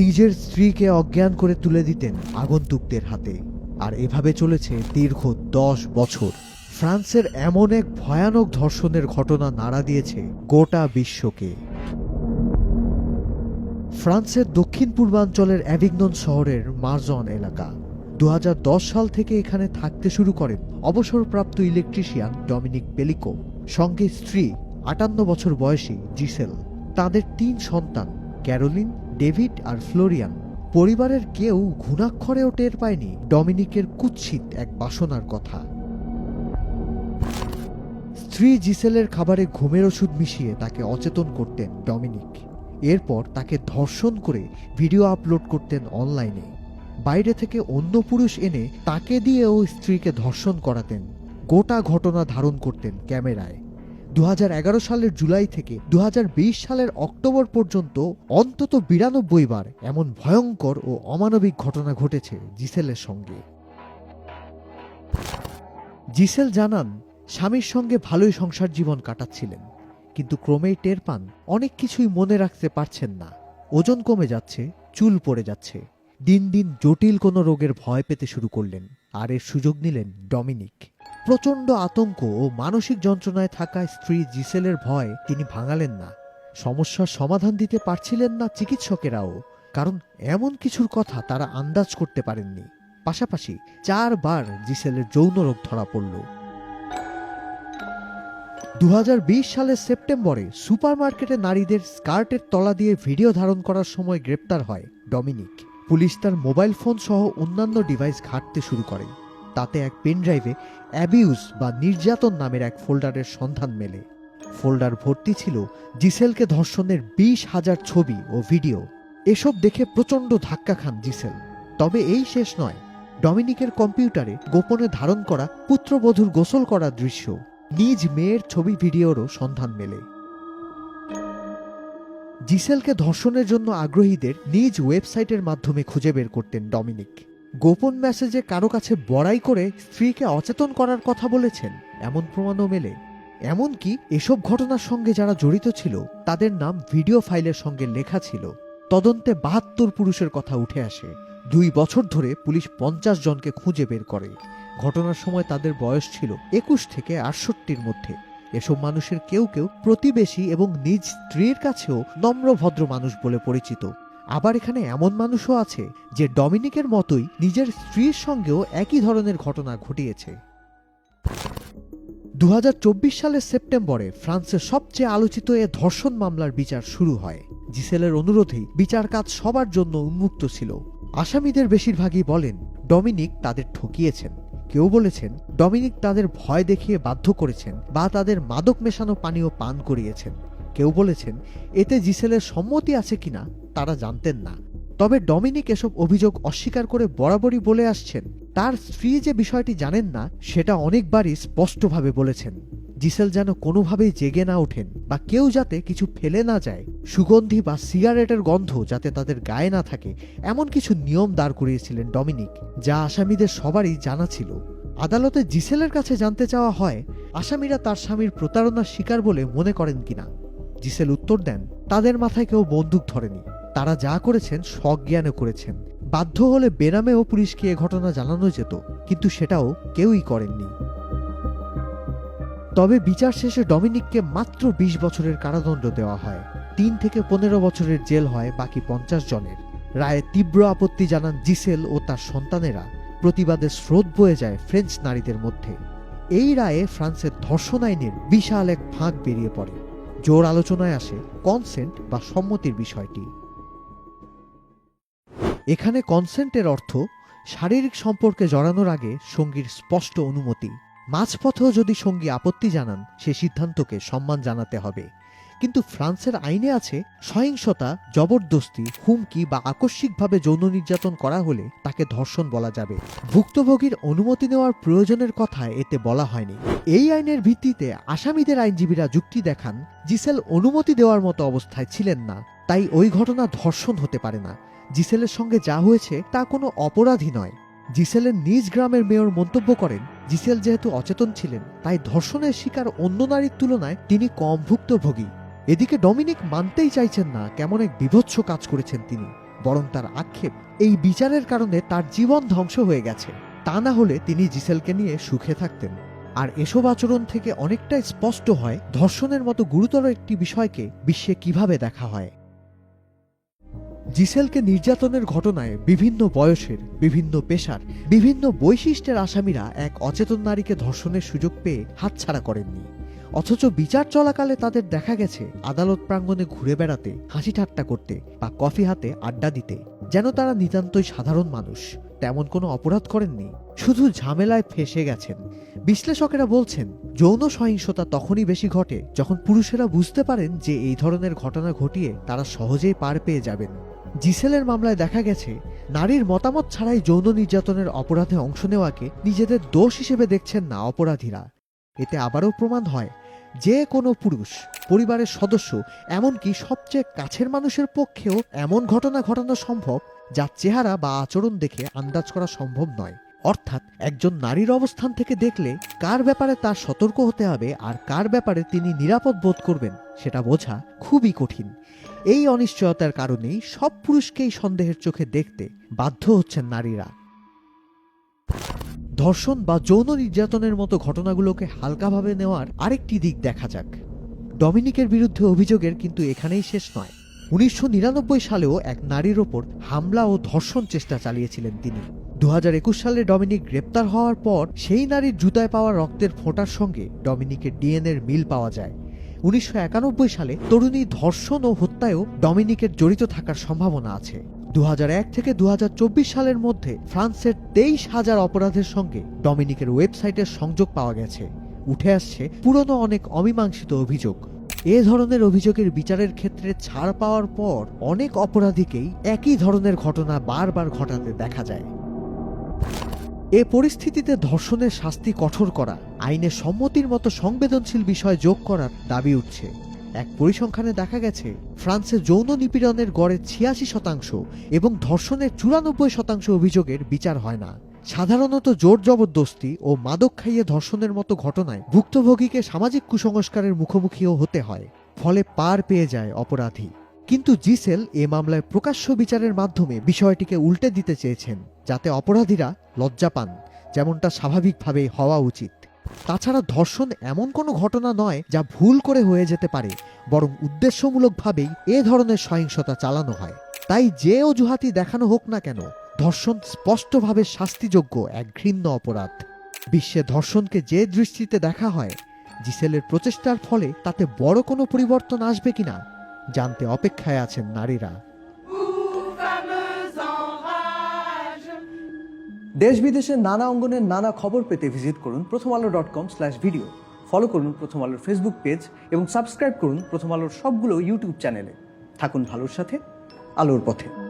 নিজের স্ত্রীকে অজ্ঞান করে তুলে দিতেন আগন্তুকদের হাতে। আর এভাবে চলেছে দীর্ঘ দশ বছর। ফ্রান্সের এমন এক ভয়ানক ধর্ষণের ঘটনা নাড়া দিয়েছে গোটা বিশ্বকে। ফ্রান্সের দক্ষিণ পূর্বাঞ্চলের অ্যাভিগনন শহরের মার্জন এলাকা। দু হাজার দশ সাল থেকে এখানে থাকতে শুরু করেন অবসরপ্রাপ্ত ইলেকট্রিশিয়ান ডমিনিক পেলিকো। সঙ্গে স্ত্রী, আটান্ন বছর বয়সী জিসেল। তাদের তিন সন্তান, ক্যারোলিন ডেভিড আর ফ্লোরিয়ান। পরিবারের কেউ ঘুণাক্ষরেও টের পায়নি ডমিনিকের কুৎসিত এক বাসনার কথা। স্ত্রী জিসেলের খাবারে ঘুমের ওষুধ মিশিয়ে তাকে অচেতন করতেন ডমিনিক। এরপর তাকে ধর্ষণ করে ভিডিও আপলোড করতেন অনলাইনে। বাইরে থেকে অন্য পুরুষ এনে তাকে দিয়েও স্ত্রীকে ধর্ষণ করাতেন। গোটা ঘটনা ধারণ করতেন ক্যামেরায়। দু হাজার এগারো সালের জুলাই থেকে দু হাজার বিশ সালের অক্টোবর পর্যন্ত অন্তত বিরানব্বই বার এমন ভয়ঙ্কর ও অমানবিক ঘটনা ঘটেছে জিসেলের সঙ্গে। জিসেল জানান, স্বামীর সঙ্গে ভালোই সংসার জীবন কাটাচ্ছিলেন, কিন্তু ক্রমেই টের পান, অনেক কিছুই মনে রাখতে পারছেন না। ওজন কমে যাচ্ছে, চুল পড়ে যাচ্ছে। দিন দিন জটিল কোনো রোগের ভয় পেতে শুরু করলেন। আর এর সুযোগ নিলেন ডমিনিক। প্রচণ্ড আতঙ্ক ও মানসিক যন্ত্রণায় থাকা স্ত্রী জিসেলের ভয় তিনি ভাঙালেন না। সমস্যার সমাধান দিতে পারছিলেন না চিকিৎসকেরাও, কারণ এমন কিছুর কথা তারা আন্দাজ করতে পারেননি। পাশাপাশি চারবার জিসেলের যৌন রোগ ধরা পড়ল। দু হাজার বিশ সালের সেপ্টেম্বরে সুপারমার্কেটে নারীদের স্কার্টের তলা দিয়ে ভিডিও ধারণ করার সময় গ্রেপ্তার হয় ডমিনিক। পুলিশ তার মোবাইল ফোন সহ অন্যান্য ডিভাইস ঘাঁটতে শুরু করে। তাতে এক পেনড্রাইভে অ্যাবিউজ বা নির্যাতন নামের এক ফোল্ডারের সন্ধান মেলে। ফোল্ডার ভর্তি ছিল জিসেলকে ধর্ষণের বিশ হাজার ছবি ও ভিডিও। এসব দেখে প্রচণ্ড ধাক্কা খান জিসেল। তবে এই শেষ নয়। ডমিনিকের কম্পিউটারে গোপনে ধারণ করা পুত্রবধূর গোসল করার দৃশ্য। নিজ মেয়ের ছবি, ভিডিওরও সন্ধান মেলে। জিসেলকে ধর্ষণের জন্য আগ্রহীদের নিজ ওয়েবসাইটের মাধ্যমে খুঁজে বের করতেন ডমিনিক। গোপন মেসেজে কারও কাছে বড়াই করে স্ত্রীকে অচেতন করার কথা বলেছেন, এমন প্রমাণও মেলে। এমনকি এসব ঘটনার সঙ্গে যারা জড়িত ছিল, তাদের নাম ভিডিও ফাইলের সঙ্গে লেখা ছিল। তদন্তে বাহাত্তর পুরুষের কথা উঠে আসে। দুই বছর ধরে পুলিশ পঞ্চাশ জনকে খুঁজে বের করে। ঘটনার সময় তাদের বয়স ছিল একুশ থেকে আটষট্টির মধ্যে। এসব মানুষের কেউ কেউ প্রতিবেশী এবং নিজ স্ত্রীর কাছেও নম্র ভদ্র মানুষ বলে পরিচিত। আবার এখানে এমন মানুষও আছে যে ডমিনিকের মতোই নিজের স্ত্রীর সঙ্গেও একই ধরনের ঘটনা ঘটিয়েছে। দু হাজার চব্বিশ সালের সেপ্টেম্বরে ফ্রান্সের সবচেয়ে আলোচিত এ ধর্ষণ মামলার বিচার শুরু হয়। জিসেলের অনুরোধেই বিচার কাজ সবার জন্য উন্মুক্ত ছিল। আসামিদের বেশিরভাগই বলেন, ডমিনিক তাদের ঠকিয়েছেন। কেউ বলেছেন, ডমিনিক তাদের ভয় দেখিয়ে বাধ্য করেছেন বা তাদের মাদক মেশানো পানীয় পান করিয়েছেন। কেউ বলেছেন, এতে জিসেলের সম্মতি আছে কিনা তারা জানতেন না। তবে ডমিনিক এসব অভিযোগ অস্বীকার করে বরাবরই বলে আসছেন, তার স্ত্রী যে বিষয়টি জানেন না, সেটা অনেকবারই স্পষ্টভাবে বলেছেন। জিসেল যেন কোনোভাবেই জেগে না ওঠেন বা কেউ যাতে কিছু ফেলে না যায়, সুগন্ধি বা সিগারেটের গন্ধ যাতে তাদের গায়ে না থাকে, এমন কিছু নিয়ম দাঁড় করিয়েছিলেন ডমিনিক, যা আসামিদের সবারই জানা ছিল। আদালতে জিসেলের কাছে জানতে চাওয়া হয়, আসামিরা তার স্বামীর প্রতারণার শিকার বলে মনে করেন কিনা। জিসেল উত্তর দেন, তাদের মাথায় কেউ বন্দুক ধরেনি। তারা যা করেছেন সজ্ঞানে করেছেন। বাধ্য হলে বেনামেও পুলিশকে এ ঘটনা জানানো যেত, কিন্তু সেটাও কেউই করেননি। তবে বিচার শেষে ডমিনিককে মাত্র বিশ বছরের কারাদণ্ড দেওয়া হয়। তিন থেকে পনেরো বছরের জেল হয় বাকি পঞ্চাশ জনের। রায়ে তীব্র আপত্তি জানান জিসেল ও তার সন্তানেরা। প্রতিবাদের স্রোত বয়ে যায় ফ্রেঞ্চ নারীদের মধ্যে। এই রায়ে ফ্রান্সের ধর্ষণ আইনের বিশাল এক ফাঁক বেরিয়ে পড়ে। জোর আলোচনায় আসে কনসেন্ট বা সম্মতির বিষয়টি। এখানে কনসেন্টের অর্থ শারীরিক সম্পর্কে জড়ানোর আগে সঙ্গীর স্পষ্ট অনুমতি। মাঝপথেও যদি সঙ্গী আপত্তি জানান, সে সিদ্ধান্তকে সম্মান জানাতে হবে। কিন্তু ফ্রান্সের আইনে আছে, সহিংসতা, জবরদস্তি, হুমকি বা আকস্মিকভাবে যৌন নির্যাতন করা হলে তাকে ধর্ষণ বলা যাবে। ভুক্তভোগীর অনুমতি নেওয়ার প্রয়োজনের কথা এতে বলা হয়নি। এই আইনের ভিত্তিতে আসামিদের আইনজীবীরা যুক্তি দেখান, জিসেল অনুমতি দেওয়ার মতো অবস্থায় ছিলেন না, তাই ওই ঘটনা ধর্ষণ হতে পারে না। জিসেলের সঙ্গে যা হয়েছে তা কোনো অপরাধী নয়। জিসেলের নিজ গ্রামের মেয়র মন্তব্য করেন, জিসেল যেহেতু অচেতন ছিলেন, তাই ধর্ষণের শিকার অন্য নারীর তুলনায় তিনি কম ভুক্তভোগী। এদিকে ডমিনিক মানতেই চাইছেন না কেমন এক বিভৎস কাজ করেছেন তিনি, বরং তার আক্ষেপ এই বিচারের কারণে তার জীবন ধ্বংস হয়ে গেছে। তা না হলে তিনি জিসেলকে নিয়ে সুখে থাকতেন। আর এসব আচরণ থেকে অনেকটাই স্পষ্ট হয় ধর্ষণের মতো গুরুতর একটি বিষয়কে বিশ্বে কীভাবে দেখা হয়। জিসেলকে নির্যাতনের ঘটনায় বিভিন্ন বয়সের, বিভিন্ন পেশার, বিভিন্ন বৈশিষ্ট্যের আসামিরা এক অচেতন নারীকে ধর্ষণের সুযোগ পেয়ে হাতছাড়া করেননি। অথচ বিচার চলাকালে তাদের দেখা গেছে আদালত প্রাঙ্গণে ঘুরে বেড়াতে, হাসি ঠাট্টা করতে বা কফি হাতে আড্ডা দিতে, যেন তারা নিতান্তই সাধারণ মানুষ। তেমন কোনো অপরাধ করেননি, শুধু ঝামেলায় ফেসে গেছেন। বিশ্লেষকেরা বলছেন, যৌন সহিংসতা তখনই বেশি ঘটে যখন পুরুষেরা বুঝতে পারেন যে এই ধরনের ঘটনা ঘটিয়ে তারা সহজেই পার পেয়ে যাবেন। জিসেলের মামলায় দেখা গেছে, নারীর মতামত ছাড়াই যৌন নির্যাতনের অপরাধে অংশ নেওয়াকে নিজেদের দোষ হিসেবে দেখছেন না অপরাধীরা। এতে আবারও প্রমাণ হয়, যে কোনো পুরুষ, পরিবারের সদস্য, এমনকি সবচেয়ে কাছের মানুষের পক্ষেও এমন ঘটনা ঘটানো সম্ভব যার চেহারা বা আচরণ দেখে আন্দাজ করা সম্ভব নয়। অর্থাৎ একজন নারীর অবস্থান থেকে দেখলে কার ব্যাপারে তার সতর্ক হতে হবে আর কার ব্যাপারে তিনি নিরাপদ বোধ করবেন, সেটা বোঝা খুবই কঠিন। এই অনিশ্চয়তার কারণেই সব পুরুষকেই সন্দেহের চোখে দেখতে বাধ্য হচ্ছেন নারীরা। ধর্ষণ বা যৌন নির্যাতনের মতো ঘটনাগুলোকে হালকাভাবে নেওয়ার আরেকটি দিক দেখা যাক। ডমিনিকের বিরুদ্ধে অভিযোগের কিন্তু এখানেই শেষ নয়। উনিশশো সালেও এক নারীর ওপর হামলা ও ধর্ষণ চেষ্টা চালিয়েছিলেন তিনি। দু হাজার একুশ সালে ডমিনিক গ্রেপ্তার হওয়ার পর সেই নারীর জুতায় পাওয়া রক্তের ফোঁটার সঙ্গে ডমিনিকের ডিএনএর মিল পাওয়া যায়। উনিশশো একানব্বই সালে তরুণী ধর্ষণ ও হত্যায়ও ডমিনিকের জড়িত থাকার সম্ভাবনা আছে। দুহাজার এক থেকে দুহাজার চব্বিশ সালের মধ্যে ফ্রান্সের তেইশ হাজার অপরাধের সঙ্গে ডমিনিকের ওয়েবসাইটের সংযোগ পাওয়া গেছে। উঠে আসছে পুরনো অনেক অমীমাংসিত অভিযোগ। এ ধরনের অভিযোগের বিচারের ক্ষেত্রে ছাড় পাওয়ার পর অনেক অপরাধীকেই একই ধরনের ঘটনা বারবার ঘটাতে দেখা যায়। এ পরিস্থিতিতে ধর্ষণের শাস্তি কঠোর করা আইনে সম্মতির মতো সংবেদনশীল বিষয় যোগ করার দাবি উঠছে। এক পরিসংখ্যানে দেখা গেছে, ফ্রান্সে যৌন নিপীড়নের গড়ে ছিয়াশি শতাংশ এবং ধর্ষণের চুরানব্বই শতাংশ অভিযোগের বিচার হয় না। সাধারণত জোর জবরদস্তি ও মাদক খাইয়ে ধর্ষণের মতো ঘটনায় ভুক্তভোগীকে সামাজিক কুসংস্কারের মুখোমুখিও হতে হয়, ফলে পার পেয়ে যায় অপরাধী। কিন্তু জিসেল এ মামলায় প্রকাশ্য বিচারের মাধ্যমে বিষয়টিকে উল্টে দিতে চেয়েছেন, যাতে অপরাধীরা লজ্জা পান, যেমনটা স্বাভাবিকভাবেই হওয়া উচিত। তাছাড়া ধর্ষণ এমন কোনো ঘটনা নয় যা ভুল করে হয়ে যেতে পারে, বরং উদ্দেশ্যমূলকভাবেই এ ধরনের সহিংসতা চালানো হয়। তাই যে অজুহাতি দেখানো হোক না কেন, ধর্ষণ স্পষ্টভাবে শাস্তিযোগ্য এক ঘৃণ্য অপরাধ। বিশ্বে ধর্ষণকে যে দৃষ্টিতে দেখা হয়, জিসেলের প্রচেষ্টার ফলে তাতে বড় কোনো পরিবর্তন আসবে কিনা জানতে অপেক্ষায় আছেন নারীরা। দেশ বিদেশের নানা অঙ্গনের নানা খবর পেতে ভিজিট করুন Prothom Alo dot com slash video follow করুন প্রথম আলোর ফেসবুক পেজ এবং সাবস্ক্রাইব করুন প্রথম আলোর সবগুলো ইউটিউব চ্যানেলে থাকুন ভালোর সাথে, আলোর পথে।